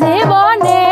জীবনে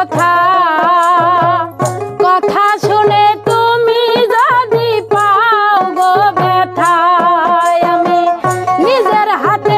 কথা কথা শুনে তুমি যদি পাও গো আমি নিজের হাতে